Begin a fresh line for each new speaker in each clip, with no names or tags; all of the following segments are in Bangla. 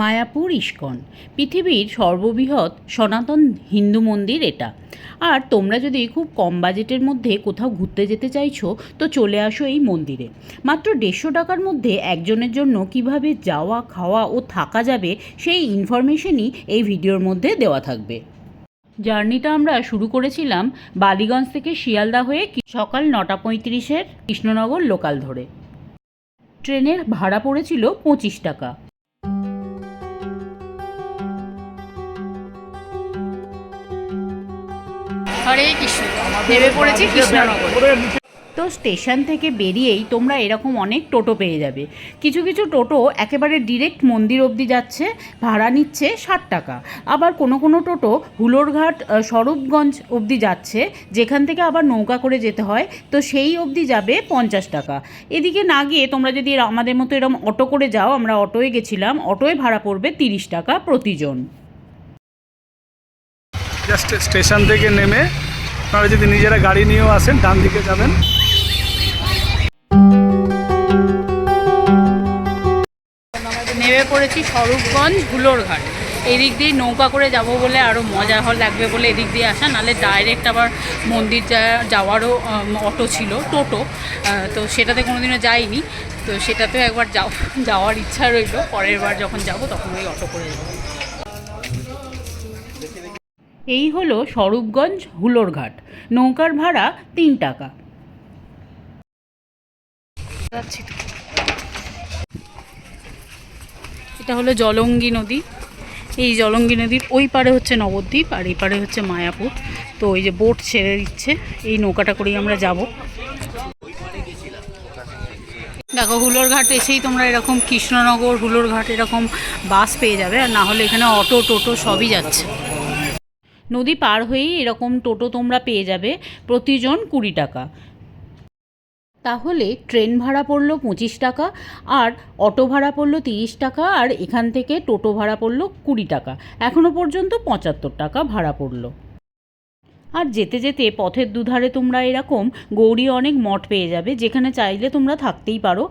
মায়াপুর ইস্কন। পৃথিবীর সর্ববৃহৎ সনাতন হিন্দু মন্দির এটা। আর তোমরা যদি খুব কম বাজেটের মধ্যে কোথাও ঘুরতে যেতে চাইছো, তো চলে আসো এই মন্দিরে। মাত্র দেড়শো টাকার মধ্যে একজনের জন্য কীভাবে যাওয়া, খাওয়া ও থাকা যাবে, সেই ইনফরমেশনই এই ভিডিওর মধ্যে দেওয়া থাকবে। জার্নিটা আমরা শুরু করেছিলাম বালিগঞ্জ থেকে শিয়ালদা হয়ে সকাল নটা পঁয়ত্রিশের কৃষ্ণনগর লোকাল ধরে। ট্রেনের ভাড়া পড়েছিল পঁচিশ টাকা।
হরে কৃষ্ণ নেমে পড়েছি কৃষ্ণনগর।
তো স্টেশন থেকে বেরিয়েই তোমরা এরকম অনেক টোটো পেয়ে যাবে। কিছু কিছু টোটো একেবারে ডিরেক্ট মন্দির অবধি যাচ্ছে, ভাড়া নিচ্ছে ষাট টাকা। আবার কোনো কোনো টোটো হুলোরঘাট স্বরূপগঞ্জ অবধি যাচ্ছে, যেখান থেকে আবার নৌকা করে যেতে হয়, তো সেই অবধি যাবে পঞ্চাশ টাকা। এদিকে না গিয়ে তোমরা যদি আমাদের মতো এরকম অটো করে যাও, আমরা অটোয় গেছিলাম, অটোয় ভাড়া পড়বে তিরিশ টাকা প্রতিজন।
জাস্ট স্টেশন থেকে নেমে আপনারা যদি নিজেরা গাড়ি নিয়েও আসেন, ডান দিকে যাবেন।
নেমে পড়েছি স্বরূপগঞ্জ হুলোরঘাট এদিক দিয়ে নৌকা করে যাব বলে আরও মজা হল, লাগবে বলে এদিক দিয়ে আসা। নাহলে ডাইরেক্ট আবার মন্দির যাওয়ারও অটো ছিল, টোটো। তো সেটাতে কোনোদিনও যাইনি। তো সেটাতেও একবার যাও যাওয়ার ইচ্ছা রইল। পরের বার যখন যাব তখন ওই অটো করে যাব।
এই হলো স্বরূপগঞ্জ হুলোরঘাট নৌকার ভাড়া তিন টাকা।
এটা হলো জলঙ্গি নদী। এই জলঙ্গি নদীর ওই পারে হচ্ছে নবদ্বীপ আর এই পারে হচ্ছে মায়াপুর। তো ওই যে বোট ছেড়ে দিচ্ছে, এই নৌকাটা করেই আমরা যাব। দেখো হুলোরঘাট এসেই তোমরা এরকম কৃষ্ণনগর হুলোরঘাট এরকম বাস পেয়ে যাবে, আর না হলে এখানে অটো, টোটো সবই যাচ্ছে।
নদী পার হয়েই এরকম টোটো তোমরা পেয়ে যাবে, প্রতিজন কুড়ি টাকা। তাহলে ট্রেন ভাড়া পড়ল পঁচিশ টাকা, আর অটো ভাড়া পড়ল তিরিশ টাকা, আর এখান থেকে টোটো ভাড়া পড়ল কুড়ি টাকা। এখনও পর্যন্ত পঁচাত্তর টাকা ভাড়া পড়ল। আর যেতে যেতে পথের দুধারে তোমরা এরকম গৌরী অনেক মঠ পেয়ে যাবে, যেখানে চাইলে তোমরা থাকতেই পারো।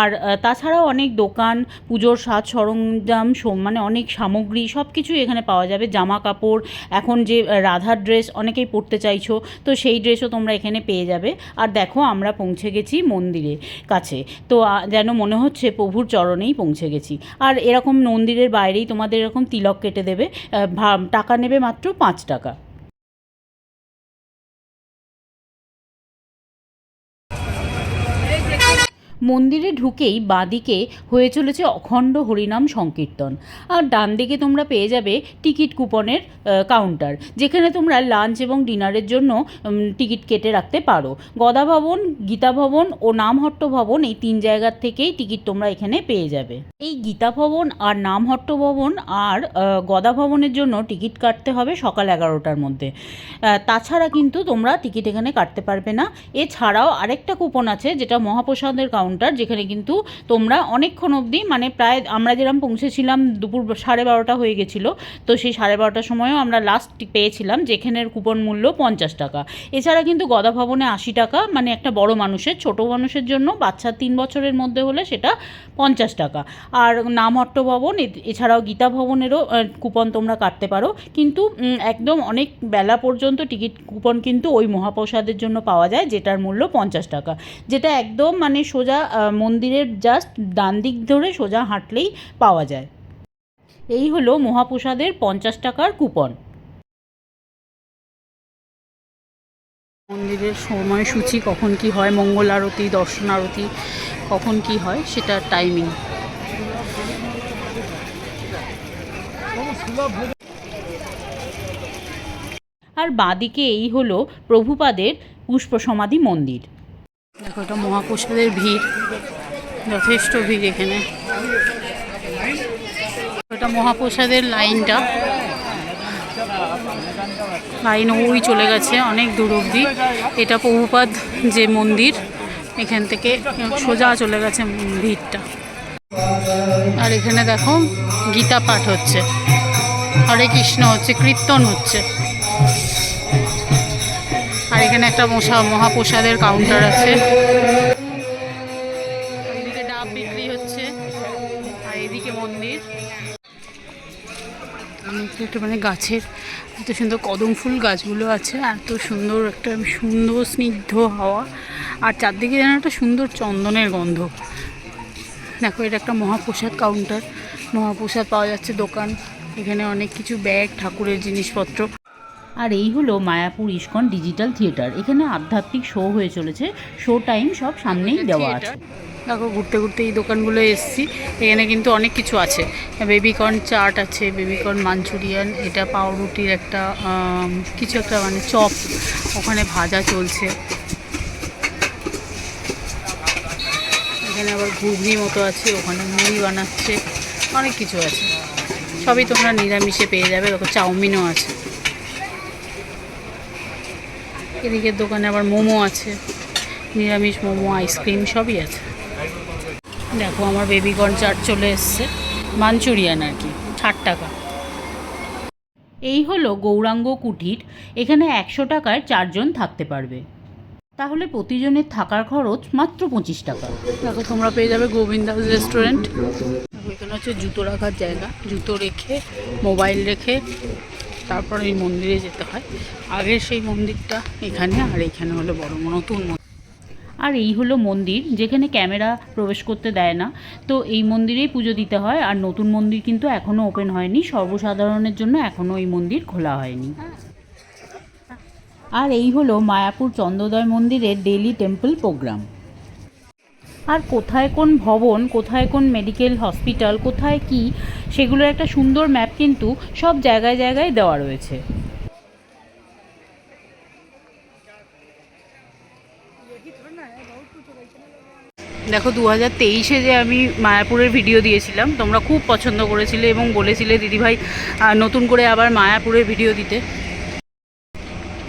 আর তাছাড়াও অনেক দোকান, পুজোর সাজ সরঞ্জাম মানে অনেক সামগ্রী সব কিছুই এখানে পাওয়া যাবে। জামা কাপড়, এখন যে রাধার ড্রেস অনেকেই পরতে চাইছো, তো সেই ড্রেসও তোমরা এখানে পেয়ে যাবে। আর দেখো আমরা পৌঁছে গেছি মন্দিরে কাছে, তো যেন মনে হচ্ছে প্রভুর চরণেই পৌঁছে গেছি। আর এরকম মন্দিরের বাইরেই তোমাদের এরকম তিলক কেটে দেবে টাকা নেবে মাত্র পাঁচ টাকা। মন্দিরে ঢুকেই বাঁদিকে হয়ে চলেছে অখণ্ড হরিনাম সংকীর্তন। আর ডান দিকে তোমরা পেয়ে যাবে টিকিট কুপনের কাউন্টার যেখানে তোমরা লাঞ্চ এবং ডিনারের জন্য টিকিট কেটে রাখতে পারো। গদা ভবন গীতা ভবন ও নামহট্ট ভবন এই তিন জায়গার থেকেই টিকিট তোমরা এখানে পেয়ে যাবে। এই গীতা ভবন আর নামহট্ট ভবন আর গদা ভবনের জন্য টিকিট কাটতে হবে সকাল এগারোটার মধ্যে। তাছাড়া কিন্তু তোমরা টিকিট এখানে কাটতে পারবে না। এছাড়াও আরেকটা কুপন আছে যেটা মহাপ্রসাদের কাউন্টার যেখানে কিন্তু তোমরা অনেকক্ষণ অবধি মানে প্রায় আমরা যেরকম পৌঁছেছিলাম দুপুর সাড়ে বারোটা হয়ে গেছিল, তো সেই সাড়ে বারোটার সময়ও আমরা লাস্ট পেয়েছিলাম, যেখানের কুপন মূল্য পঞ্চাশ টাকা। এছাড়া কিন্তু গদা ভবনে আশি টাকা মানে একটা বড় মানুষের, ছোট মানুষের জন্য বাচ্চা তিন বছরের মধ্যে হলে সেটা পঞ্চাশ টাকা। আর নামহট্ট ভবন এছাড়াও গীতা ভবনেরও কুপন তোমরা কাটতে পারো। কিন্তু একদম অনেক বেলা পর্যন্ত টিকিট কুপন কিন্তু ওই মহাপ্রসাদের জন্য পাওয়া যায়, যেটার মূল্য পঞ্চাশ টাকা। যেটা একদম মানে সোজা মন্দিরের জাস্ট ডান দিক ধরে সোজা হাঁটলেই পাওয়া যায়। এই হলো মহাপ্রসাদের পঞ্চাশ টাকার কুপন
মন্দিরের সময়সূচি কখন কি হয়? মঙ্গল আরতি দর্শন আরতি কখন কি হয়? সেটার টাইমিং
আর বাঁদিকে এই হলো প্রভুপাদের পুষ্প সমাধি মন্দির।
দেখো, এটা মহাপ্রসাদের ভিড়, যথেষ্ট ভিড় এখানে। এটা মহাপ্রসাদের লাইনটা। লাইন ওই চলে গেছে, অনেক দূর অবধি। এটা প্রভুপাদ যে মন্দির, এখান থেকে সোজা চলে গেছে ভিড়টা। আর এখানে দেখো, গীতা পাঠ হচ্ছে। হরে কৃষ্ণ হচ্ছে, কীর্তন হচ্ছে। আর এখানে একটা মশা, মহাপ্রসাদের কাউন্টার আছে। এদিকে ডাব বিক্রি হচ্ছে, আর এদিকে মন্দির। একটু মানে গাছের এত সুন্দর কদম ফুল গাছগুলো আছে এত সুন্দর একটা সুন্দর স্নিগ্ধ হাওয়া। আর চারদিকে যেন একটা সুন্দর চন্দনের গন্ধ। দেখো, এটা একটা মহাপ্রসাদ কাউন্টার মহাপ্রসাদ পাওয়া যাচ্ছে দোকান। এখানে অনেক কিছু ব্যাগ ঠাকুরের জিনিসপত্র।
আর এই হলো মায়াপুর ইস্কন ডিজিটাল থিয়েটার। এখানে আধ্যাত্মিক শো হয়ে চলেছে। শো টাইম সব সামনেই দেওয়া আছে।
দেখো ঘুরতে ঘুরতে এই দোকানগুলো এসছি। এখানে কিন্তু অনেক কিছু আছে। বেবিকর্ন চাট আছে বেবিকর্ন মাঞ্চুরিয়ান এটা পাউরুটির একটা কিছু একটা মানে চপ ওখানে ভাজা চলছে। এখানে আবার ঘুগনি মতো আছে ওখানে মুড়ি বানাচ্ছে অনেক কিছু আছে। সবই তোমরা নিরামিষে পেয়ে যাবে। দেখো চাউমিনও আছে। এদিকের দোকানে আবার মোমো আছে, নিরামিষ মোমো, আইসক্রিম সবই আছে। দেখো আমার বেবিকর্ন চাট চলে এসছে, মাঞ্চুরিয়ান আর কি, ষাট টাকা।
এই হলো গৌরাঙ্গ কুটির, এখানে একশো টাকায় চারজন থাকতে পারবে। তাহলে প্রতিজনের থাকার খরচ মাত্র পঁচিশ টাকা।
দেখো তোমরা পেয়ে যাবে গোবিন্দাস রেস্টুরেন্ট। এখানে হচ্ছে জুতো রাখার জায়গা, জুতো রেখে, মোবাইল রেখে তারপরে এই মন্দিরে যেতে হয়। আগের সেই মন্দিরটা এখানে, আর এখানে হলো বড় নতুন
আর এই হলো মন্দির, যেখানে ক্যামেরা প্রবেশ করতে দেয় না। তো এই মন্দিরেই পুজো দিতে হয়, আর নতুন মন্দির কিন্তু এখনও ওপেন হয়নি। সর্বসাধারণের জন্য এখনও এই মন্দির খোলা হয়নি। আর এই হলো মায়াপুর চন্দ্রোদয় মন্দিরের ডেলি টেম্পল প্রোগ্রাম আর কোথায় কোন ভবন, কোথায় কোন মেডিকেল হসপিটাল কোথায় কি, সেগুলোর একটা সুন্দর ম্যাপ কিন্তু সব জায়গায় জায়গায় দেওয়া রয়েছে।
দেখো দু হাজার তেইশে যে আমি মায়াপুরের ভিডিও দিয়েছিলাম, তোমরা খুব পছন্দ করেছিলে এবং বলেছিলে, দিদিভাই নতুন করে আবার মায়াপুরের ভিডিও দিতে।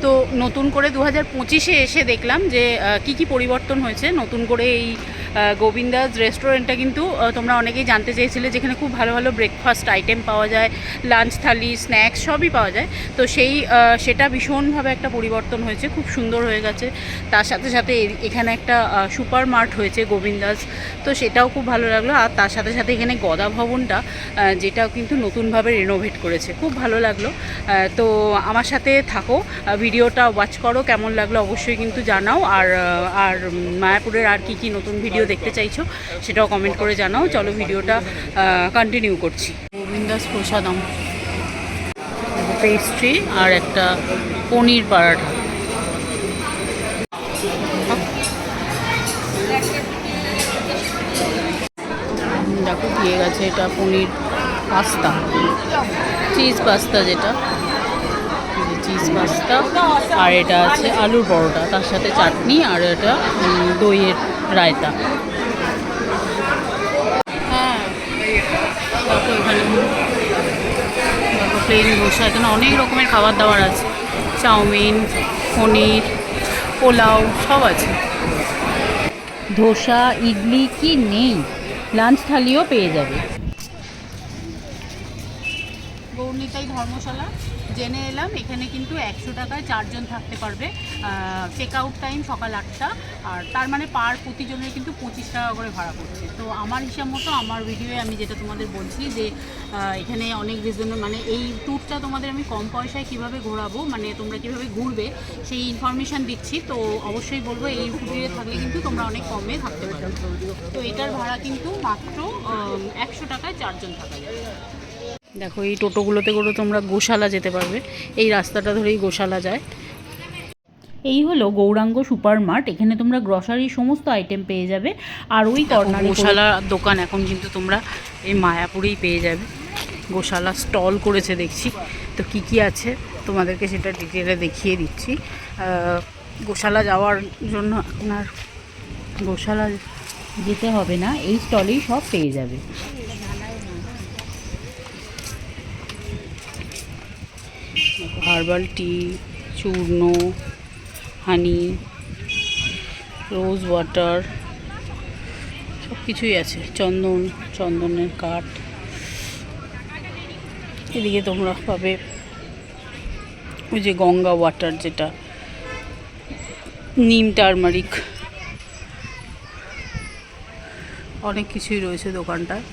তো নতুন করে দু হাজার পঁচিশে এসে দেখলাম যে কি কি পরিবর্তন হয়েছে, নতুন করে এই গোবিন্দাস রেস্টুরেন্টটা কিন্তু তোমরা অনেকেই জানতে চেয়েছিলে যেখানে খুব ভালো ভালো ব্রেকফাস্ট আইটেম পাওয়া যায় লাঞ্চ থালি স্ন্যাক্স সবই পাওয়া যায়। তো সেই সেটা ভীষণভাবে একটা পরিবর্তন হয়েছে, খুব সুন্দর হয়ে গেছে। তার সাথে সাথে এখানে একটা সুপার মার্ট হয়েছে গোবিন্দাস, তো সেটাও খুব ভালো লাগল। আর তার সাথে সাথে এখানে গদা ভবনটা যেটাও কিন্তু নতুনভাবে রেনোভেট করেছে, খুব ভালো লাগল। তো আমার সাথে থাকো ভিডিওটা ওয়াচ করো, কেমন লাগল অবশ্যই কিন্তু জানাও। আর আর মায়াপুরের আর কি কি নতুন ভিডিও দেখতে চাইছো সেটাও কমেন্ট করে জানাও। চলো ভিডিওটা কন্টিনিউ করছি। গোবিন্দাস প্রসাদম। পেস্ট্রি আর একটা পনির পরাঠা। দেখো দিয়ে গেছে এটা পনির পাস্তা। চিজ পাস্তা যেটা। চিজ পাস্তা আর এটা আছে আলুর পরোটা, তার সাথে চাটনি আর এটা দইয়ের রায়তা। হ্যাঁ প্লেন ধোসা এখানে অনেক রকমের খাবার দাবার আছে। চাউমিন, পনির, পোলাও, সব আছে।
ধোসা, ইডলি কি নেই? লাঞ্চ থালিও পেয়ে যাবে।
গৌরনীতাই ধর্মশালা। জেনে এলাম, এখানে কিন্তু একশো টাকায় চারজন থাকতে পারবে। চেক আউট টাইম সকাল আটটা। আর তার মানে পার প্রতিজনের কিন্তু পঁচিশ টাকা করে ভাড়া পড়ছে। তো আমার হিসাব মতো আমার ভিডিওয়ে আমি যেটা তোমাদের বলছি যে এখানে অনেক রিজনে মানে এই ট্যুরটা তোমাদের আমি কম পয়সায় কীভাবে ঘোরাবো মানে তোমরা কীভাবে ঘুরবে, সেই ইনফরমেশান দিচ্ছি। তো অবশ্যই বলব, এই ট্যুরে থাকলে কিন্তু তোমরা অনেক কমে থাকতে পারবে তো এটার ভাড়া কিন্তু মাত্র একশো টাকায় চারজন থাকা যাবে। দেখো এই টোটোগুলোতে করে তোমরা গোশালা যেতে পারবে। এই রাস্তাটা ধরেই গোশালা যায়।
এই হলো গৌরাঙ্গ সুপার মার্ট। এখানে তোমরা গ্রসারি সমস্ত আইটেম পেয়ে যাবে। আর ওই কর্নারে
গোশালা দোকান এখন কিন্তু তোমরা এই মায়াপুরেই পেয়ে যাবে। গোশালা স্টল করেছে দেখছি। তো কি কি আছে তোমাদেরকে সেটা ডিটেলে দেখিয়ে দিচ্ছি। গোশালা যাওয়ার জন্য আপনার
গোশালা যেতে হবে না। এই স্টলেই সব পেয়ে যাবে।
হার্বাল টি, চূর্ণ, হানি, রোজ ওয়াটার, সব কিছুই আছে। চন্দন, চন্দনের কাঠ। এদিকে তোমরা পাবে ওই যে গঙ্গা ওয়াটার যেটা, নিম টারমারিক। অনেক কিছুই রয়েছে দোকানটায়।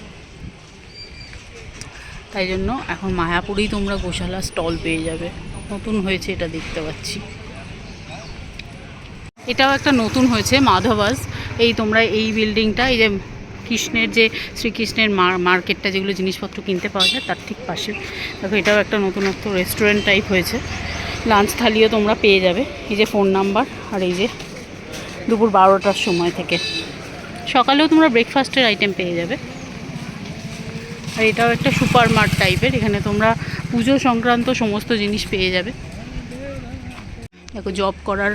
তাই জন্য এখন মায়াপুরেই তোমরা গোশালা স্টল পেয়ে যাবে। নতুন হয়েছে, এটা দেখতে পাচ্ছি। এটাও একটা নতুন হয়েছে, মাধবাস। এই তোমরা এই বিল্ডিংটা, এই যে কৃষ্ণের যে, শ্রীকৃষ্ণের মার- মার্কেটটা যেগুলো জিনিসপত্র কিনতে পাওয়া যায়, তার ঠিক পাশে। দেখো, এটাও একটা নতুনত্ব রেস্টুরেন্ট টাইপ হয়েছে। লাঞ্চ থালিও তোমরা পেয়ে যাবে। এই যে ফোন নাম্বার আর এই যে দুপুর বারোটার সময় থেকে। সকালেও তোমরা ব্রেকফাস্টের আইটেম পেয়ে যাবে। আর এটাও একটা সুপার মার্ট টাইপের, এখানে তোমরা পুজো সংক্রান্ত সমস্ত জিনিস পেয়ে যাবে। দেখো জব করার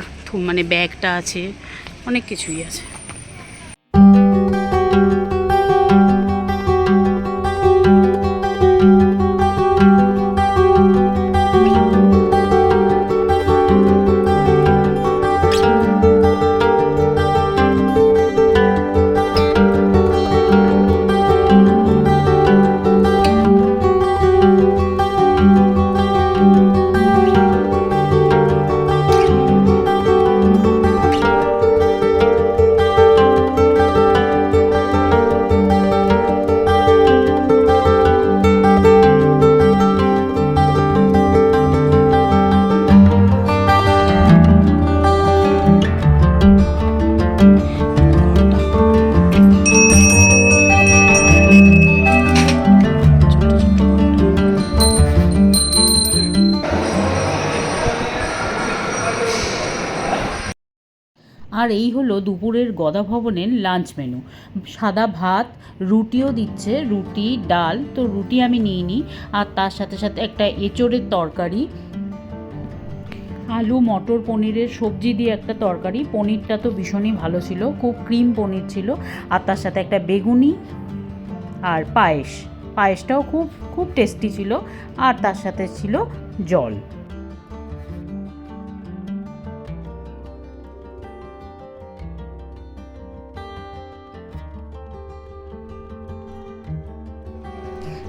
মানে ব্যাগটা আছে, অনেক কিছুই আছে।
আর এই হলো দুপুরের গদা ভবনের লাঞ্চ মেনু সাদা ভাত, রুটিও দিচ্ছে, রুটি, ডাল। তো রুটি আমি নিইনি আর তার সাথে সাথে একটা এঁচোড়ের তরকারি, আলু, মটর, পনিরের সবজি দিয়ে একটা তরকারি। পনিরটা তো ভীষণই ভালো ছিল, খুব ক্রিম পনির ছিল। আর তার সাথে একটা বেগুনি আর পায়েস। পায়েসটাও খুব খুব টেস্টি ছিল, আর তার সাথে ছিল জল।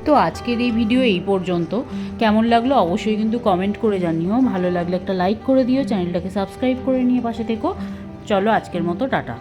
তো আজকের এই ভিডিও এই পর্যন্ত। কেমন লাগল অবশ্যই কিন্তু কমেন্ট করে জানিও। ভালো লাগলে একটা লাইক করে দিও চ্যানেলটাকে সাবস্ক্রাইব করে নিয়ে পাশে থেকো। চলো আজকের মতো, টাটা।